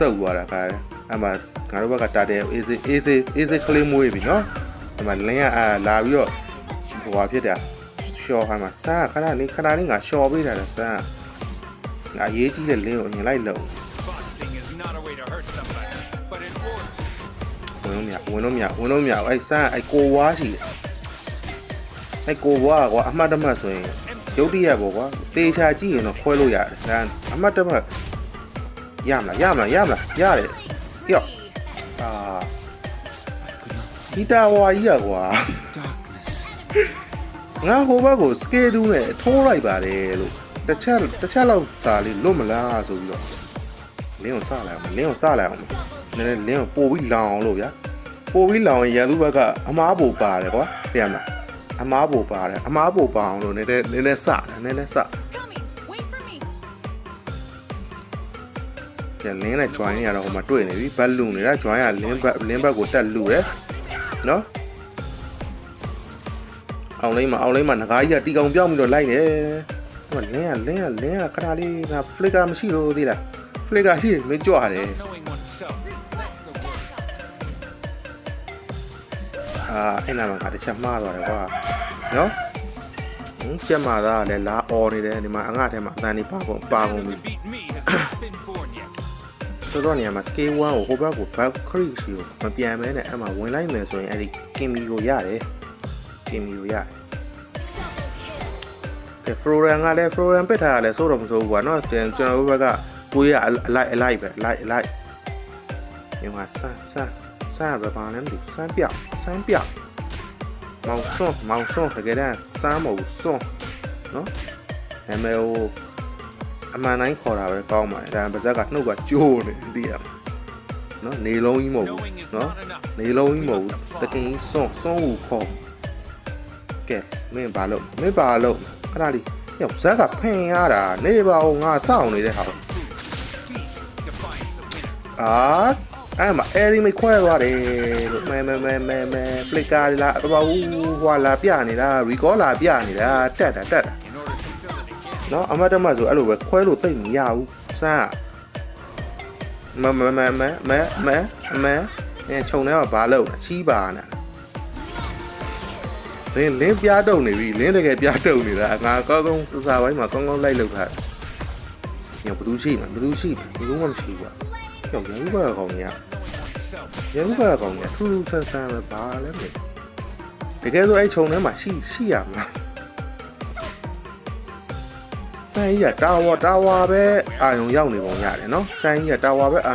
ဆုပ်သွားတာခါတယ်အဲ့မှာငါတို့ဘက်ကတာတယ်အေးစေးအေးစေးအေးစေးကလေးမွေးပြီနော်အဲ့မှာလင်းကအာလာပြီးတော့ဟိုဟာဖြစ်တယ်ရှော့ခိုင်းမှာစားခဏလေးခဏလေးငါရှော့ပေးတာလေစားငါရေးကြည့်တဲ့လင်းကိုအရင်လိုက်လုံ Boxing is not a way to hurt somebody, but it works. ဝင်လို့မရဝင်လို့မရဝင်လို့မရအဲ့စားအဲ့ကိုဝါရှိတယ်အဲ့ကိုဝါကွာအမှတ်တမဲ့ဆိုရင်ရုတ်တရက်ပေါ့ကွာတေချာကြည့်ရင်တော့ခွဲလို့ရတယ်ဒါအမှတ်တမဲ့ ရမလားရမလားရမလားရတယ်ယော့အာဒီတာဝါကြီးอ่ะကွာ Darkness. ငါဟိုဘက်ကိုစကေဒူးနဲ့ထိုးလိုက်ပါတယ်လို့တစ်ချက်တစ်ချက်လောက်စာလေးလွတ်မလားဆိုပြီးတော့လင်းကိုစလိုက်အောင်လင်းကိုစလိုက်အောင်နည်းနည်းလင်းကိုပို့ပြီးလောင်အောင်လို့ဗျာပို့ပြီးလောင်ရင်ရန်သူဘက်ကအမားပူပါတယ်ကွာသိရမလားအမားပူပါတယ်အမားပူပါအောင်လို့နည်းနည်းနည်းနည်းစတယ်နည်းနည်းစ ပြန်လင်းနဲ့ join ရတော့ဟိုမှာတွေ့နေပြီဘက်လူနေတာ join ကလင်းဘက်လင်းဘက်ကိုတက်လူတယ်နော်အောင်လိမ့်မှာအောင်လိမ့်မှာငကားကြီးကတီကောင်ပြောင်းပြီးတော့လိုက်နေဟိုလင်းကလင်းကလင်းကခဏလေးငါ flicker မရှိလို့သေးလား flicker ရှိမကြွတယ် Not knowing oneself. That's the worst. အာအဲ့နာမှာငါတစ်ချက်မှားသွားတယ်ကွာနော်ဟင်းကျက်မာသားကလည်းလာអော်နေတယ်ဒီမှာအငှထဲမှာအတန်နေပါကုန်ပါကုန်ပြီ ဆိုတော့နေရာမှာ scale 1ကိုဟိုဘက်ကို back creek ရှိကိုမပြန်မဲနဲ့အဲ့မှာဝင်လိုက်မယ်ဆိုရင်အဲ့ဒီ kimmy ကိုရတယ် kimmy ကိုရတယ်ကဲ Floran ကလည်း Floran ပစ်ထားရလဲစိုးတော့မစိုးဘူးကွာနော်ကျွန်ကျွန်တော်တို့ဘက်ကကိုရအလိုက်အလိုက်ပဲအလိုက်အလိုက်ညမှာဆန်းဆန်းဆန်းရပါလဲမသိဘူးဆန်းပြောက်ဆန်းပြောက်မောင်စွန်းမောင်စွန်းတကယ်တမ်းဆန်းမဟုတ်စွန်းနော်နာမည်ဟို အမှန်တိုင်းခေါ်တာပဲကောင်းပါတယ်ဒါပါဇက်ကနှုတ်ကကျိုးနေသိရမှာနော်နေလုံးကြီးမဟုတ်ဘူး Knowing is နော် not enough. နေလုံးကြီးမဟုတ်ဘူးတကင်ကြီးစွန်းစွန်းကိုခေါ်ကဲမင်းဘာလုပ်မင်းဘာလုပ်ခဏလေးယောက်ဇက်ကဖင်ရတာနေပါဦးငါစောင့်နေတဲ့ဟာ Speed defines the winner. အာအဲ့မှာအဲရီမိခွဲသွားတယ်လို့မဲမဲမဲမဲမဲဖလစ်ကာလာအပူဟွာလာပြနေတာရီကောလာပြနေတာတက်တာတက်တာ နော်အမတ်တမဆိုအဲ့လိုပဲခွဲလို့တိတ်မရဘူးစမ်းမမမမမမမအဲခြုံထဲမှာဘာလုပ်လဲချီးပါနဲ့လင်းလင်းပြားတုံနေပြီလင်းတကယ်ပြားတုံနေတာငါကောင်းကောင်းစစားပိုင်းမှာကောင်းကောင်းလိုက်လုပ်ထားတယ်ညဘသူရှိမှာဘသူရှိမှာဘသူမှမရှိဘူးကွာကျောက်ရန်ဘက်ကကောင်ကြီးက oneself. ရန်ဘက်ကကောင်ကြီးကထူးထူးဆန်းဆန်းပဲဘာလဲမသိတကယ်ဆိုအဲ့ခြုံထဲမှာရှိရှိရမှာ ဆိုင်ကြီးကတာဝါတာဝါပဲအာယုံရောက်နေပုံရတယ်နော်ဆိုင်ကြီးကတာဝါပဲအာယုံ